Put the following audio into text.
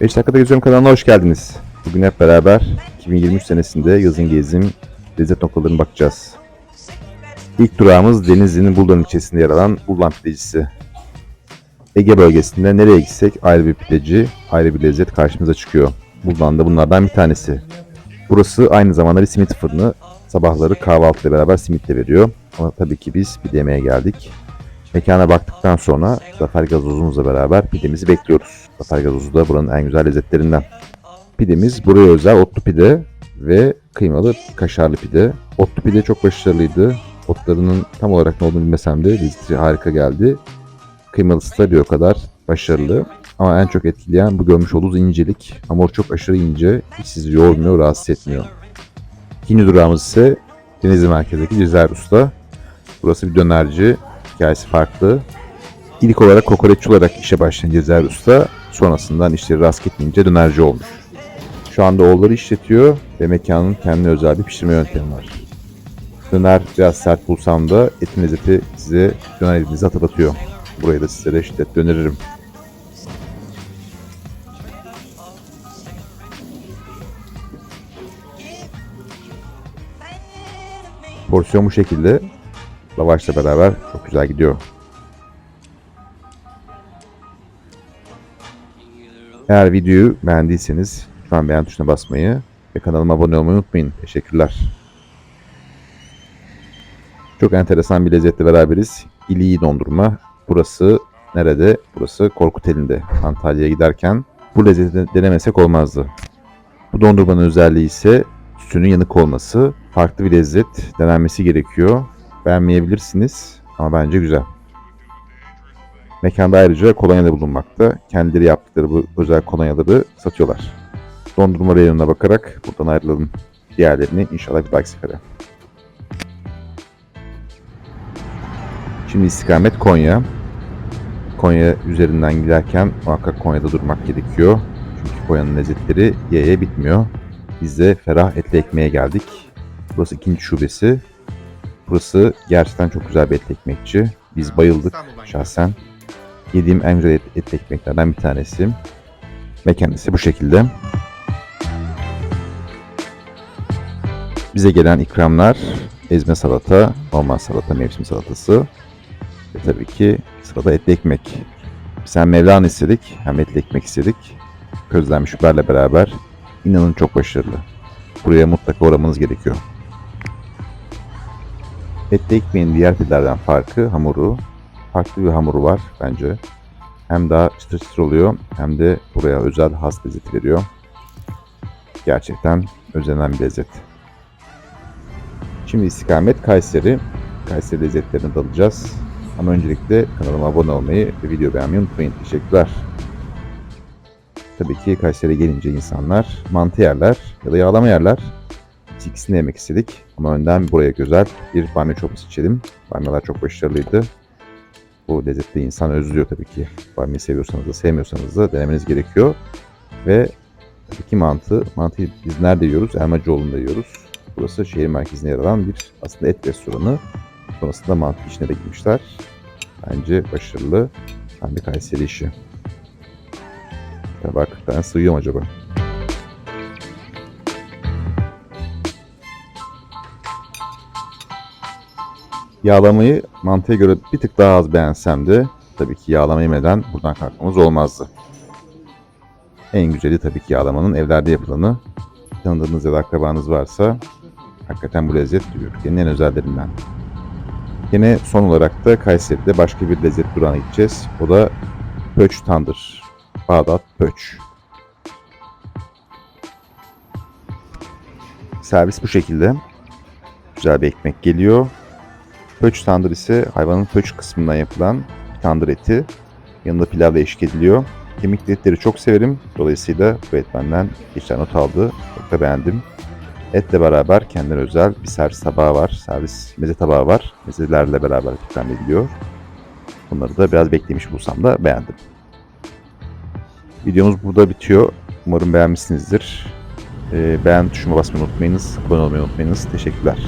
5 dakikada geziyorum kanalına hoş geldiniz. Bugün hep beraber 2023 senesinde yazın gezim lezzet noktalarına bakacağız. İlk durağımız Denizli'nin Buldan ilçesinde yer alan Buldan Pidecisi. Ege bölgesinde nereye gitsek ayrı bir pideci, ayrı bir lezzet karşımıza çıkıyor. Buldan da bunlardan bir tanesi. Burası aynı zamanda bir simit fırını. Sabahları kahvaltıyla beraber simitle veriyor. Ama tabii ki biz pide yemeye geldik. Mekana baktıktan sonra Zafer Gazozumuzla beraber pidemizi bekliyoruz. Zafer Gazozu da buranın en güzel lezzetlerinden. Pidemiz buraya özel otlu pide ve kıymalı kaşarlı pide. Otlu pide çok başarılıydı. Otlarının tam olarak ne olduğunu bilmesem de lezzeti harika geldi. Kıymalısı da bir o kadar başarılı. Ama en çok etkileyen bu görmüş olduğunuz incelik. Hamur çok aşırı ince, hiç sizi yormuyor, rahatsız etmiyor. İkinci durağımız ise Denizli merkezdeki Cezayir Usta. Burası bir dönerci, hikayesi farklı. İlk olarak kokoreççi olarak işe başlayan Cezayir Usta sonrasından işleri rast gitmeyince dönerci olmuş. Şu anda oğulları işletiyor ve mekanın kendine özel bir pişirme yöntemi var. Döner biraz sert bulsam da etin lezzeti size döner yediğinizi hatırlatıyor. Burayı da sizlere şiddetle öneririm. Porsiyon bu şekilde. Lavaşla beraber çok güzel gidiyor. Eğer videoyu beğendiyseniz lütfen beğen tuşuna basmayı ve kanalıma abone olmayı unutmayın. Teşekkürler. Çok enteresan bir lezzetle beraberiz. İliği dondurma. Burası nerede? Burası Korkuteli'nde. Antalya'ya giderken bu lezzeti denemesek olmazdı. Bu dondurmanın özelliği ise sütünün yanık olması. Farklı bir lezzet denenmesi gerekiyor. Beğenmeyebilirsiniz ama bence güzel. Mekanda ayrıca kolonya da bulunmakta. Kendileri yaptıkları bu özel kolonyaları satıyorlar. Dondurma reyonuna bakarak buradan ayrılalım. Diğerlerini inşallah bir dahaki sefere. Şimdi istikamet Konya. Konya üzerinden giderken muhakkak Konya'da durmak gerekiyor. Çünkü Konya'nın lezzetleri yeye bitmiyor. Biz de Ferah Etli Ekmeğe geldik. Burası ikinci şubesi. Burası gerçekten çok güzel bir etli ekmekçi. Biz bayıldık şahsen. Yediğim en güzel et, etli ekmeklerden bir tanesi. Ve kendisi bu şekilde. Bize gelen ikramlar ezme salata, normal salata, mevsim salatası ve tabii ki sırada etli ekmek. Biz hem Mevlana istedik hem etli ekmek istedik. Közlenmiş biberle beraber inanın çok başarılı. Buraya mutlaka uğramanız gerekiyor. Etli ekmeğin diğer pidelerden farkı hamuru. Farklı bir hamuru var bence. Hem daha çıtır çıtır oluyor hem de buraya özel has lezzet veriyor. Gerçekten özlenen bir lezzet. Şimdi istikamet Kayseri. Kayseri lezzetlerine dalacağız. Ama öncelikle kanalıma abone olmayı ve video beğenmeyi unutmayın. Teşekkürler. Tabii ki Kayseri'ye gelince insanlar mantı yerler ya da yağlama yerler. Biz ikisini yemek istedik ama önden buraya güzel bir bamya çorbası içelim. Bamyalar çok başarılıydı. Bu lezzeti insan özlüyor tabii ki. Bamya seviyorsanız da sevmiyorsanız da denemeniz gerekiyor. Ve tabii mantı. Mantıyı biz nerede yiyoruz? Elmacıoğlu'nda yiyoruz. Burası şehir merkezinde yer alan bir aslında et restoranı. Sonrasında mantı işine de girmişler. Bence başarılı. Hem de Kayseri işi. Tabii hakikaten sığıyor mu acaba? Yağlamayı mantıya göre bir tık daha az beğensem de tabii ki yağlama yemeden buradan kalkmamız olmazdı. En güzeli tabii ki yağlamanın evlerde yapılanı. Tanıdığınız ya da akrabanız varsa hakikaten bu lezzet Türkiye'nin en özellerinden. Yine son olarak da Kayseri'de başka bir lezzet durağına gideceğiz. O da Pöç Tandır. Bağdat Pöç. Servis bu şekilde. Güzel bir ekmek geliyor. Pöç tandır ise hayvanın pöç kısmından yapılan tandır eti. Yanında pilavla eşlik ediliyor. Kemikli etleri çok severim. Dolayısıyla bu et benden geçen not aldı. Çok da beğendim. Etle beraber kendine özel bir servis tabağı var. Servis meze tabağı var. Mezelerle beraber ikram ediliyor. Bunları da biraz beklemiş bulsam da beğendim. Videomuz burada bitiyor. Umarım beğenmişsinizdir. Ee, beğen tuşuna basmayı unutmayınız. Abone olmayı unutmayınız. Teşekkürler.